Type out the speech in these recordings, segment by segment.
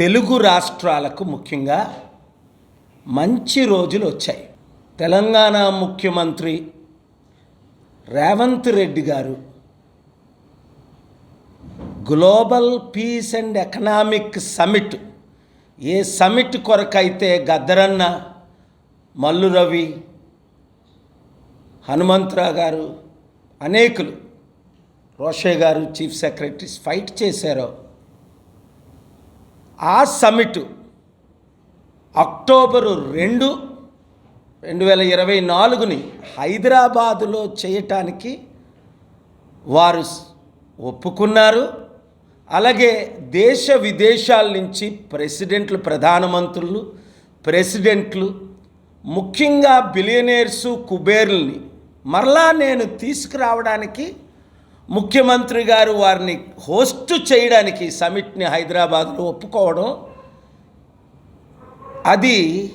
తెలుగు రాష్ట్రాలకు ముఖ్యంగా మంచి రోజులు వచ్చాయి. తెలంగాణ ముఖ్యమంత్రి రేవంత్ రెడ్డి గారు global peace and economic summit A summit కొరకైతే గద్దరన్న మల్లు రవి హనుమంతరావు గారు అనేకులు రోషే గారు చీఫ్ సెక్రటరీస్ ఫైట్ చేశారో ఆ సమిట్ అక్టోబరు రెండు రెండు వేల ఇరవై నాలుగుని హైదరాబాదులో చేయటానికి వారు ఒప్పుకున్నారు. అలాగే దేశ విదేశాల నుంచి ప్రెసిడెంట్లు ప్రధానమంత్రులు ప్రెసిడెంట్లు ముఖ్యంగా బిలియనేర్సు కుబేర్లని మరలా నేను తీసుకురావడానికి ముఖ్యమంత్రి గారు వారిని హోస్ట్ చేయడానికి సమిట్ని హైదరాబాద్లో ఒప్పుకోవడం అది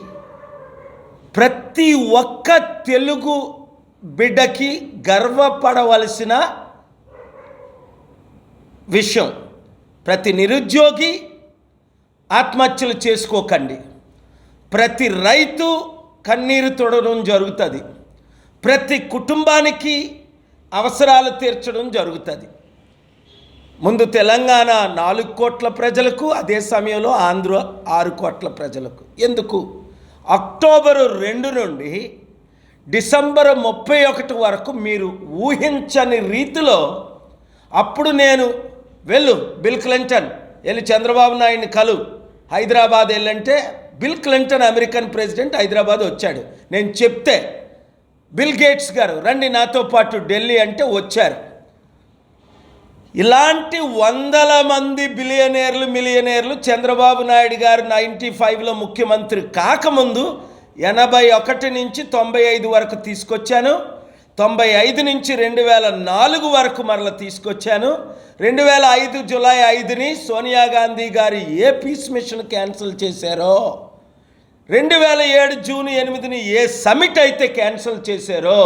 ప్రతి ఒక్క తెలుగు బిడ్డకి గర్వపడవలసిన విషయం. ప్రతి నిరుద్యోగి ఆత్మహత్యలు చేసుకోకండి. ప్రతి రైతు కన్నీరు తొడడం జరుగుతుంది. ప్రతి కుటుంబానికి అవసరాలు తీర్చడం జరుగుతుంది. ముందు తెలంగాణ నాలుగు కోట్ల ప్రజలకు అదే సమయంలో ఆంధ్ర ఆరు కోట్ల ప్రజలకు. ఎందుకు? అక్టోబరు రెండు నుండి డిసెంబర్ ముప్పై ఒకటి వరకు మీరు ఊహించని రీతిలో అప్పుడు నేను వెళ్ళు బిల్ క్లింటన్. వెళ్ళి చంద్రబాబు నాయుడిని కలు. Hyderabad వెళ్ళంటే Bill Clinton American president Hyderabad వచ్చాడు. నేను చెప్తే బిల్ గేట్స్ గారు రండి నాతో పాటు ఢిల్లీ అంటే వచ్చారు. ఇలాంటి వందల మంది బిలియనేర్లు మిలియనేర్లు చంద్రబాబు నాయుడు గారు నైంటీ ఫైవ్లో ముఖ్యమంత్రి కాకముందు ఎనభై ఒకటి నుంచి తొంభై ఐదు వరకు తీసుకొచ్చాను. తొంభై ఐదు నుంచి రెండు వేల నాలుగు వరకు మరల తీసుకొచ్చాను. రెండు వేల ఐదు జులై ఐదుని సోనియా గాంధీ గారు ఏ పీస్ మిషన్ క్యాన్సిల్ చేశారో రెండు వేల ఏడు జూన్ ఎనిమిదిని ఏ సమిట్ అయితే క్యాన్సిల్ చేశారో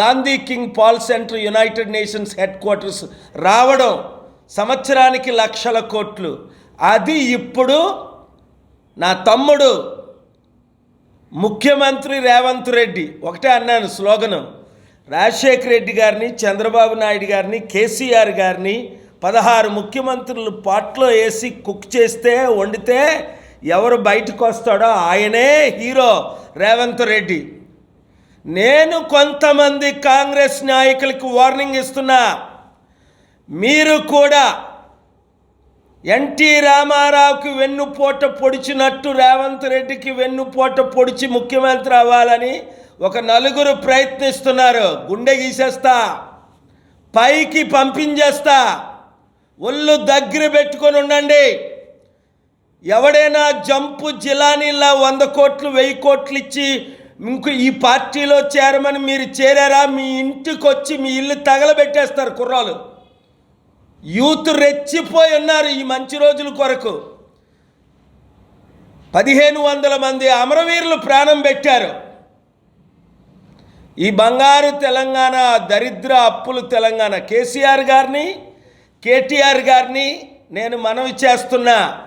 Gandhi King Paul centre United Nations headquarters రావడం సంవత్సరానికి లక్షల కోట్లు. అది ఇప్పుడు నా తమ్ముడు ముఖ్యమంత్రి రేవంత్ రెడ్డి. ఒకటే అన్నాను స్లోగను. రాజశేఖర రెడ్డి గారిని చంద్రబాబు నాయుడు గారిని కేసీఆర్ గారిని పదహారు ముఖ్యమంత్రులు పాట్లో వేసి కుక్ చేస్తే వండితే ఎవరు బయటకు వస్తాడో ఆయనే హీరో రేవంత్ రెడ్డి. నేను కొంతమంది కాంగ్రెస్ నాయకులకు వార్నింగ్ ఇస్తున్నా. మీరు కూడా ఎన్టీ రామారావుకి వెన్నుపోట పొడిచినట్టు రేవంత్ రెడ్డికి వెన్నుపోట పొడిచి ముఖ్యమంత్రి అవ్వాలని ఒక నలుగురు ప్రయత్నిస్తున్నారు. గుండె గీసేస్తా. పైకి పంపించేస్తా. ఒళ్ళు దగ్గర పెట్టుకొని ఉండండి. ఎవడైనా జంపు జిలానీలా వంద కోట్లు వెయ్యి కోట్లు ఇచ్చి ఇంకో ఈ పార్టీలో చేరమని మీరు చేరారా? మీ ఇంటికి వచ్చి మీ ఇల్లు తగలబెట్టేస్తారు కుర్రాలు యూత్ రెచ్చిపోయి ఉన్నారు ఈ మంచి రోజుల కొరకు. పదిహేను వందల మంది అమరవీరులు ప్రాణం పెట్టారు. ఈ బంగారు తెలంగాణ దరిద్ర అప్పులు తెలంగాణ. కేసీఆర్ గారిని కేటీఆర్ గారిని నేను మనవి చేస్తున్నా.